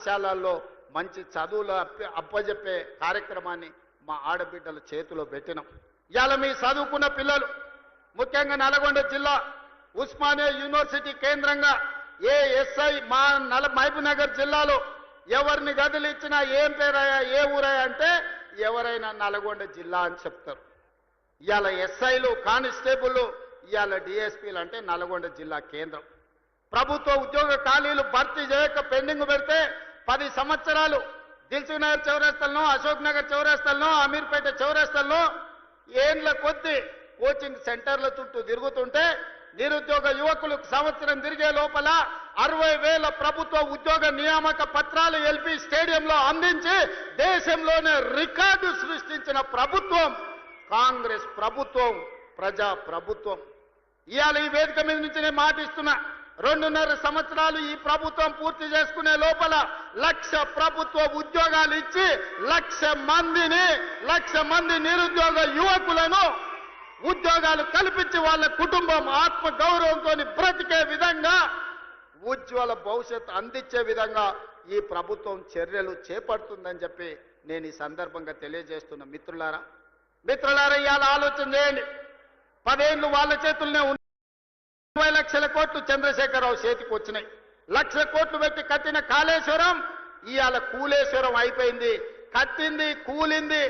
పాఠశాలల్లో మంచి చదువులు అప్పజెప్పే కార్యక్రమాన్ని మా ఆడబిడ్డల చేతిలో పెట్టినాం. ఇవాళ మీ చదువుకున్న పిల్లలు ముఖ్యంగా నల్గొండ జిల్లా ఉస్మానియా యూనివర్సిటీ కేంద్రంగా ఏ ఎస్ఐ మా నల మహబూబ్నగర్ జిల్లాలో ఎవరిని గదిలిచ్చినా ఏం పేరయ్యా ఏ ఊరయ్యా అంటే ఎవరైనా నల్గొండ జిల్లా అని చెప్తారు. ఇవాళ ఎస్ఐలు కానిస్టేబుల్ ఇవాళ డిఎస్పీలు అంటే నల్గొండ జిల్లా కేంద్రం. ప్రభుత్వ ఉద్యోగ ఖాళీలు భర్తీ చేయక పెండింగ్ పెడితే పది సంవత్సరాలు దిల్సుఖ్ నగర్ చౌరస్తల్లో అశోక్ నగర్ చౌరస్తల్లో అమీర్పేట చౌరస్తల్లో ఏండ్ల కొద్ది కోచింగ్ సెంటర్ల చుట్టూ తిరుగుతుంటే నిరుద్యోగ యువకులు సంవత్సరం తిరిగే లోపల అరవై వేల ప్రభుత్వ ఉద్యోగ నియామక పత్రాలు ఎల్పి స్టేడియంలో అందించి దేశంలోనే రికార్డు సృష్టించిన ప్రభుత్వం కాంగ్రెస్ ప్రభుత్వం ప్రజా ప్రభుత్వం ఇవాళ ఈ వేదిక మీద నుంచి నేను మాటిస్తున్నా. రెండున్నర సంవత్సరాలు ఈ ప్రభుత్వం పూర్తి చేసుకునే లోపల లక్ష ప్రభుత్వ ఉద్యోగాలు ఇచ్చి లక్ష మందిని లక్ష మంది నిరుద్యోగ యువకులను ఉద్యోగాలు కల్పించి వాళ్ళ కుటుంబం ఆత్మ గౌరవంతో బ్రతికే విధంగా ఉజ్వల భవిష్యత్ అందించే విధంగా ఈ ప్రభుత్వం చర్యలు చేపడుతుందని చెప్పి నేను ఈ సందర్భంగా తెలియజేస్తున్న మిత్రులారా. మిత్రులారా ఇవాళ ఆలోచన చేయండి. పదేళ్ళు వాళ్ళ చేతుల్లోనే ఇరవై లక్షల కోట్లు చంద్రశేఖరరావు చేతికి వచ్చినాయి. లక్ష కోట్లు పెట్టి కట్టిన కాళేశ్వరం ఇవాళ కూలేశ్వరం అయిపోయింది. కట్టింది కూలింది.